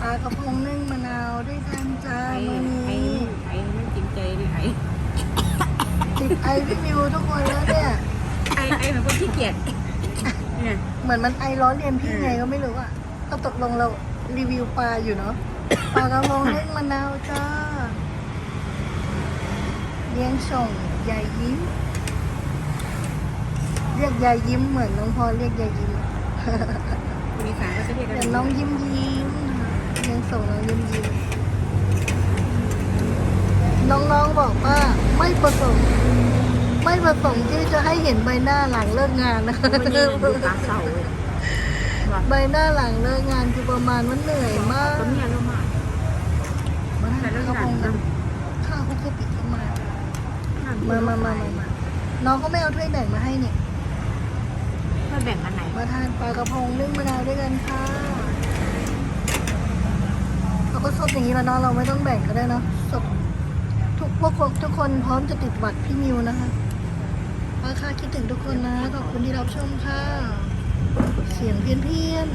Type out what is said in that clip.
ปลากระพงนึ่งมะนาวด้วยกันจ้าไอ้มื้อไอ้นี้ไอ้มันจริงใจเลยไอ้ติดไอพี่มิวทุกคนแล้วเนี่ย ไอ้ไอ้มันก็ขี้เกียจเนี่ยเหมือนมันไอร้อนเรียนพี่ไงก็ไม่รู้อะก็ตกลงเรารีวิวปลาอยู่เนาะปลากระพงนึ่งมะนาวจ้าเลี้ยงส่งยายยิ้ม เรียกยายยิ้มเหมือนน้องพอเรียกยายยิ้มอะ คนอีสานก็จะเรียกกันแต่น้องยิ้มยิ้มนะคะเลี้ยงส่งน้องยิ้มยิ้มน้องๆบอกว่าไม่ประสงค์ไม่ประสงค์ที่จะให้เห็นใบหน้าหลังเลิกงานนะคะมันนี่ดูตาเศร้าเลยว่าใบหน้าหลังเลิกงานคือประมาณว่าเหนื่อยมากก็เมียเรามากมาแต่ทานเรื่องข้าวงาพนงนะข้าวคุกกะปิเข้ามามามามามามาน้องก็ไม่เอาถ้วยแบ่งมาให้เนี่ยเพื่อแบ่งอันไหนมาทานปลากระพงนึ่ง มะนค่ะเราก็สดอย่างนี้แล้วเนาะเราไม่ต้องแบ่งก็ได้เนาะสดทุกพวกทุกคนพร้อมจะติดบัตรพี่มิวนะคะราค่ะคิดถึงทุกคนนะขอบคุณที่รับชมค่ะ เสียงเพี้ยนเพี้ยน